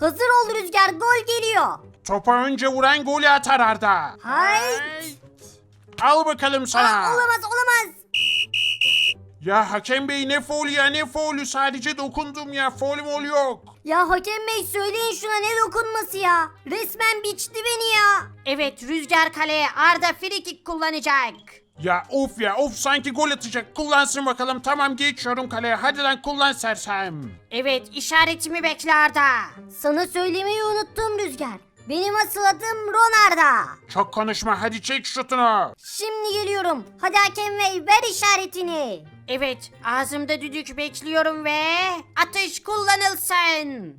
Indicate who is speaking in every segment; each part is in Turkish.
Speaker 1: Hazır ol Rüzgar gol geliyor.
Speaker 2: Topa önce vuran golü atar Arda.
Speaker 1: Hayt.
Speaker 2: Al bakalım sana.
Speaker 1: Aa, olamaz olamaz.
Speaker 2: Ya hakem bey ne faul ya ne faulü sadece dokundum ya faul mol yok.
Speaker 1: Ya hakem bey söyleyin şuna ne dokunması ya. Resmen biçti beni ya. Evet Rüzgar kaleye Arda frikik kullanacak.
Speaker 2: Ya of ya of sanki gol atacak kullansın bakalım tamam geçiyorum kaleye hadi lan kullan sersem.
Speaker 1: Evet işaretimi bekle Arda. Sana söylemeyi unuttum Rüzgar. Benim asıl adım Ron Arda.
Speaker 2: Çok konuşma hadi çek şutunu.
Speaker 1: Şimdi geliyorum. Hadi hakem bey ver işaretini. Evet ağzımda düdük bekliyorum ve atış kullanılsın.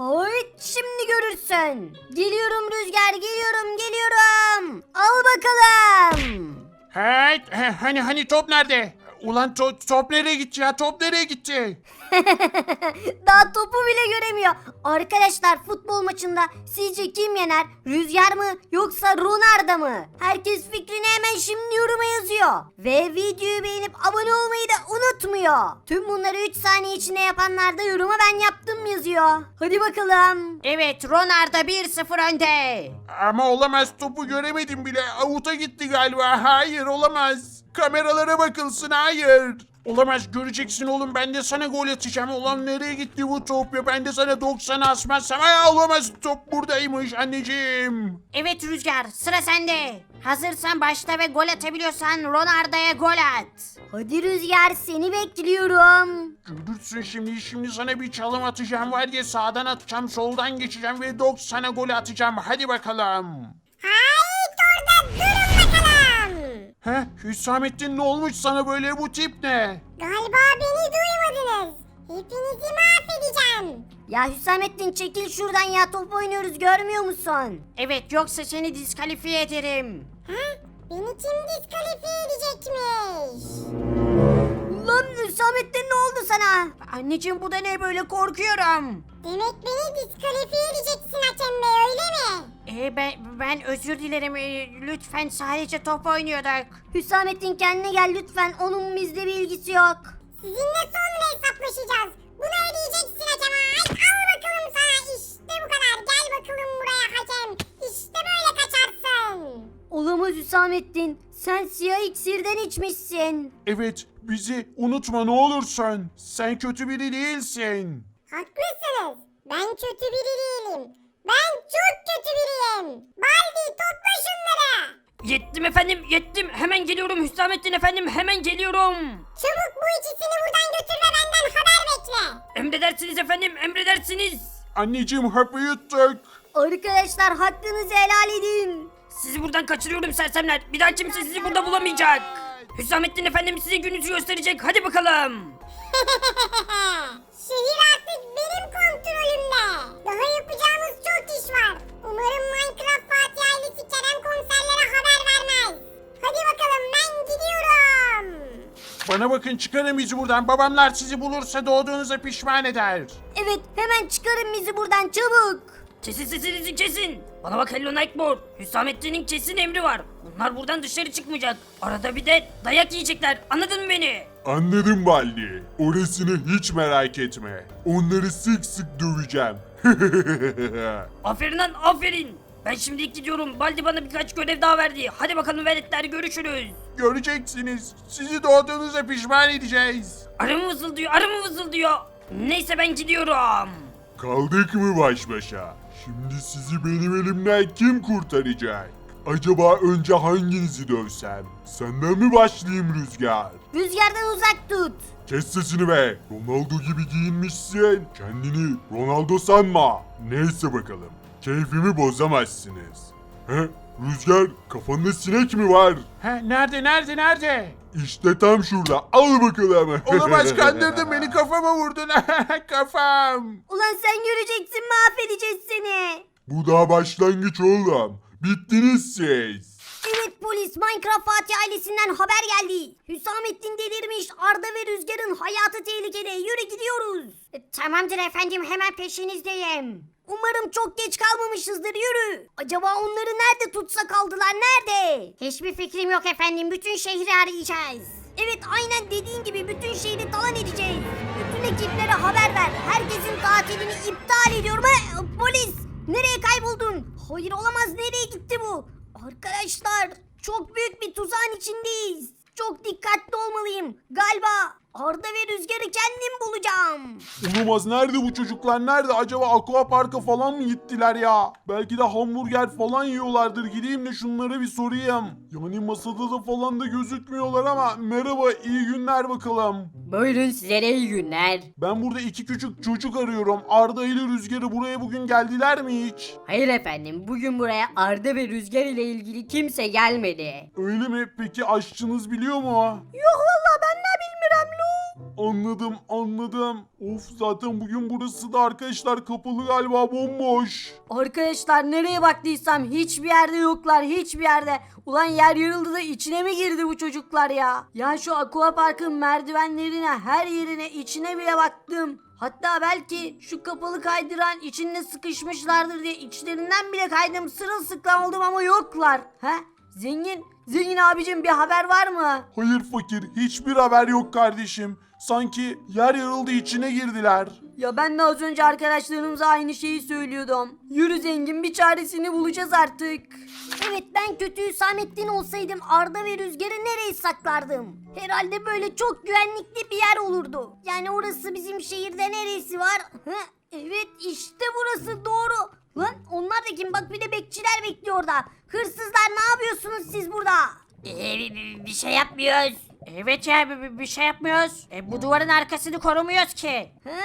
Speaker 1: Hayt şimdi görürsün. Geliyorum Rüzgar geliyorum geliyorum. Al bakalım.
Speaker 2: Hey he, hani hani top nerede? Ulan to- top nereye gitti ya top nereye gitti?
Speaker 1: Daha topu bile göremiyor. Arkadaşlar futbol maçında sizce kim yener? Rüzgar mı yoksa Ronaldo mı? Herkes fikrini hemen şimdi yoruma yazıyor. Ve videoyu beğenip abone olmayı da unutmuyor. Tüm bunları 3 saniye içinde yapanlar da yoruma ben yaptım yazıyor. Hadi bakalım. Evet Ronaldo 1-0 önde.
Speaker 2: Ama olamaz topu göremedim bile avuta gitti galiba hayır olamaz. Kameralara bakılsın hayır. Olamaz göreceksin oğlum ben de sana gol atacağım. Ulan nereye gitti bu top ya ben de sana 90 asmazsam. Ay olamaz top buradaymış anneciğim.
Speaker 1: Evet Rüzgar sıra sende. Hazırsan başla ve gol atabiliyorsan Ronaldo'ya gol at. Hadi Rüzgar seni bekliyorum.
Speaker 2: Görürsün şimdi şimdi sana bir çalım atacağım var ya sağdan atacağım soldan geçeceğim ve 90'a gol atacağım hadi bakalım.
Speaker 3: Durun
Speaker 2: Heh Hüsamettin ne olmuş sana böyle bu tip ne?
Speaker 3: Galiba beni duymadınız. Hepinizi mahvedeceğim.
Speaker 1: Ya Hüsamettin çekil şuradan ya top oynuyoruz görmüyor musun? Evet yoksa seni diskalifiye ederim.
Speaker 3: Ha? Beni kim diskalifiye edecekmiş?
Speaker 1: Lan Hüsamettin ne oldu sana? Anneciğim bu da ne böyle korkuyorum.
Speaker 3: Demek beni diskalifiye edeceksin hakem bey öyle mi?
Speaker 1: Ee, ben, ben özür dilerim Ee, lütfen sadece top oynuyorduk. Hüsamettin kendine gel lütfen onun bizde bir ilgisi yok.
Speaker 3: Sizinle sonra hesaplaşacağız. Bunu ödeyeceksin hakem. Ay, al bakalım sana. İşte bu kadar. Gel bakalım buraya hakem. İşte böyle kaçarsın.
Speaker 1: Olamaz Hüsamettin sen siyah iksirden içmişsin.
Speaker 2: Evet bizi unutma ne olursun. Sen kötü biri değilsin.
Speaker 3: Haklısınız. Ben kötü biri değilim. Ben çok kötü biriyim. Baldi topla şunları.
Speaker 4: Yettim efendim yettim hemen geliyorum Hüsamettin efendim hemen geliyorum.
Speaker 3: Çabuk bu ikisini buradan götür ve benden haber bekle.
Speaker 4: Emredersiniz efendim emredersiniz.
Speaker 2: Anneciğim hapı yuttuk.
Speaker 1: Arkadaşlar hakkınızı helal edin.
Speaker 4: Sizi buradan kaçırıyorum sersemler bir daha kimse sizi burada bulamayacak. Hüsamettin efendim size gününüzü gösterecek hadi bakalım.
Speaker 3: Şehir artık benim kontrolümde.
Speaker 2: Bana bakın çıkarın bizi buradan. Babamlar sizi bulursa doğduğunuza pişman eder.
Speaker 1: Evet hemen çıkarın bizi buradan çabuk.
Speaker 4: Kesin sesinizi kesin. Bana bak Hello Nightmare. Hüsamettin'in kesin emri var. Bunlar buradan dışarı çıkmayacak. Arada bir de dayak yiyecekler. Anladın mı beni?
Speaker 5: Anladım Baldi. Orasını hiç merak etme. Onları sık sık döveceğim.
Speaker 4: Aferin lan aferin. Ben şimdi gidiyorum. Baldi bana birkaç görev daha verdi. Hadi bakalım veletler görüşürüz.
Speaker 2: Göreceksiniz. Sizi doğduğunuza pişman edeceğiz.
Speaker 4: Arı mı vızıldıyor, arı mı vızıldıyor? Neyse ben gidiyorum.
Speaker 5: Kaldık mı baş başa? Şimdi sizi benim elimden kim kurtaracak? Acaba önce hanginizi dövsem? Senden mi başlayayım Rüzgar?
Speaker 1: Rüzgardan uzak tut.
Speaker 5: Kes sesini be. Ronaldo gibi giyinmişsin. Kendini Ronaldo sanma. Neyse bakalım. Keyfimi bozamazsınız. He? Rüzgar kafanda sinek mi var?
Speaker 2: He, nerede nerede nerede?
Speaker 5: İşte tam şurada. Al bakalım.
Speaker 2: Olamaz kandırdın beni kafama vurdun. Kafam.
Speaker 1: Ulan sen göreceksin mahvedeceğiz seni.
Speaker 5: Bu daha başlangıç oğlum. Bittiniz siz.
Speaker 1: Evet polis Minecraft Fatih ailesinden haber geldi. Hüsamettin delirmiş Arda ve Rüzgar'ın hayatı tehlikede yürü gidiyoruz. E, tamamdır efendim hemen peşinizdeyim. Umarım çok geç kalmamışızdır yürü. Acaba onları nerede tutsa kaldılar nerede? Hiçbir fikrim yok efendim bütün şehri arayacağız. Evet aynen dediğin gibi bütün şehri talan edeceğiz. Bütün ekiplere haber ver. Herkesin tatilini iptal ediyorum. Ha, polis nereye kayboldun? Hayır olamaz nereye gitti bu? Arkadaşlar çok büyük bir tuzağın içindeyiz. Çok dikkatli olmalıyım. Galiba Arda ve Rüzgar'ı kendim bulacağım.
Speaker 5: Olamaz nerede bu çocuklar nerede? Acaba aqua parka falan mı gittiler ya? Belki de hamburger falan yiyorlardır. Gideyim de şunlara bir sorayım. Yani masada da falan da gözükmüyorlar ama merhaba iyi günler bakalım.
Speaker 6: Buyurun size de iyi günler.
Speaker 5: Ben burada iki küçük çocuk arıyorum. Arda ile Rüzgar'ı buraya bugün geldiler mi hiç?
Speaker 6: Hayır efendim bugün buraya Arda ve Rüzgar ile ilgili kimse gelmedi.
Speaker 5: Öyle mi? Peki aşçınız biliyor mu?
Speaker 1: Yok
Speaker 5: Anladım anladım. Of zaten bugün burası da arkadaşlar kapalı galiba bomboş.
Speaker 1: Arkadaşlar nereye baktıysam hiçbir yerde yoklar hiçbir yerde. Ulan yer yarıldı da içine mi girdi bu çocuklar ya? Ya şu aqua parkın merdivenlerine her yerine içine bile baktım. Hatta belki şu kapalı kaydıran içinde sıkışmışlardır diye içlerinden bile kaydım sırılsıklam oldum ama yoklar. He? Zengin, zengin abicim bir haber var mı?
Speaker 5: Hayır fakir hiçbir haber yok kardeşim. Sanki yer yarıldı içine girdiler.
Speaker 1: Ya ben de az önce arkadaşlarımıza aynı şeyi söylüyordum. Yürü zengin bir çaresini bulacağız artık. Evet ben kötü Hüsamettin olsaydım Arda ve Rüzgar'ı nereye saklardım? Herhalde böyle çok güvenlikli bir yer olurdu. Yani orası bizim şehirde neresi var? Hı? Evet işte burası doğru. Lan onlar da kim? Bak bir de bekçiler bekliyor orada. Hırsızlar ne yapıyorsunuz siz burada?
Speaker 4: Ee, bir şey yapmıyoruz. Evet ya bir, bir şey yapmıyoruz. E, bu duvarın arkasını korumuyoruz ki.
Speaker 1: He?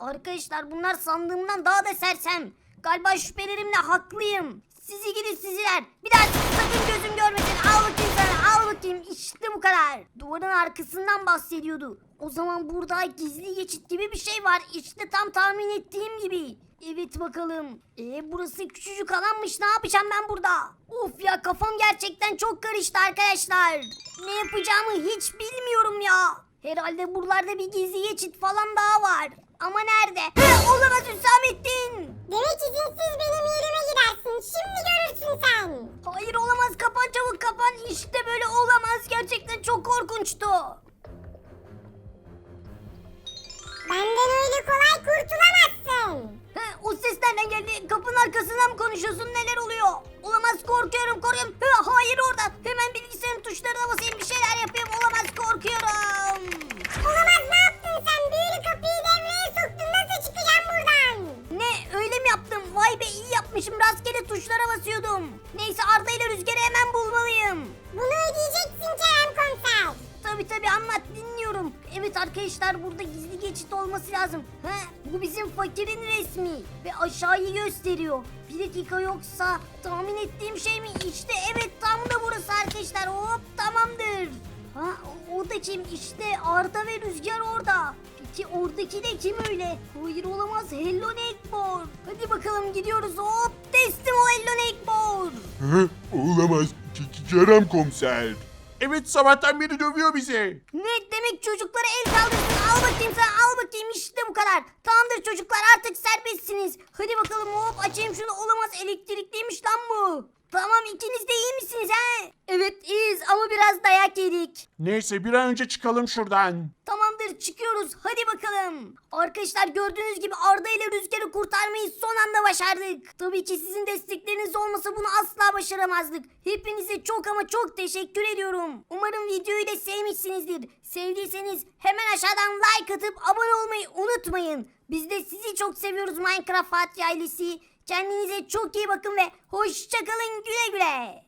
Speaker 1: Arkadaşlar bunlar sandığımdan daha da sersem. Galiba şüphelerimle haklıyım. Sizi gidi siziler. Bir daha sakın gözüm görmesin. Al bakayım sana al bakayım. İşte bu kadar. Duvarın arkasından bahsediyordu. O zaman burada gizli geçit gibi bir şey var. İşte tam tahmin ettiğim gibi. Evet bakalım. E burası küçücük alanmış. Ne yapacağım ben burada? Of ya kafam gerçekten çok karıştı arkadaşlar. Ne yapacağımı hiç bilmiyorum ya. Herhalde buralarda bir gizli geçit falan daha var. Ama nerede? He, olamaz Hüsamettin.
Speaker 3: Demek izinsiz benim yerime gidersin. Şimdi görürsün sen.
Speaker 1: Hayır olamaz kapan çabuk kapan. İşte böyle olamaz. Gerçekten çok korkunçtu.
Speaker 3: Benden öyle kolay kurtulamazsın.
Speaker 1: O ses nereden geldi? Kapının arkasından mı konuşuyorsun? Neler oluyor? Olamaz korkuyorum korkuyorum. Hayır orada. Hemen bilgisayarın tuşlarına basayım bir şeyler yapayım. Olamaz korkuyorum. Olması lazım. He, bu bizim fakirin resmi ve aşağıyı gösteriyor. Bir dakika yoksa tahmin ettiğim şey mi? İşte evet tam da burası arkadaşlar. Hop tamamdır. Ha o- da kim? İşte Arda ve Rüzgar orada. Peki oradaki de kim öyle? Hayır olamaz Hello Neighbor. Hadi bakalım gidiyoruz. Hop teslim ol Hello Neighbor.
Speaker 5: Hı? Olamaz. K- Kerem komiser.
Speaker 2: Evet sabahtan beri dövüyor bizi.
Speaker 1: Ne demek çocuklara el kaldırsın al bakayım sen al bakayım işte bu kadar. Tamamdır çocuklar artık serbestsiniz. Hadi bakalım hop açayım şunu olamaz elektrikliymiş lan bu. Tamam ikiniz de iyi misiniz he? Evet iyiyiz ama biraz dayak yedik.
Speaker 2: Neyse bir an önce çıkalım şuradan.
Speaker 1: Tamamdır çıkıyoruz hadi bakalım. Arkadaşlar gördüğünüz gibi Arda ile Rüzgar'ı kurtarmayı son anda başardık. Tabii ki sizin destekleriniz olmasa bunu asla başaramazdık. Hepinize çok ama çok teşekkür ediyorum. Umarım videoyu da sevmişsinizdir. Sevdiyseniz hemen aşağıdan like atıp abone olmayı unutmayın. Biz de sizi çok seviyoruz Minecraft Fatih ailesi. Kendinize çok iyi bakın ve hoşçakalın güle güle.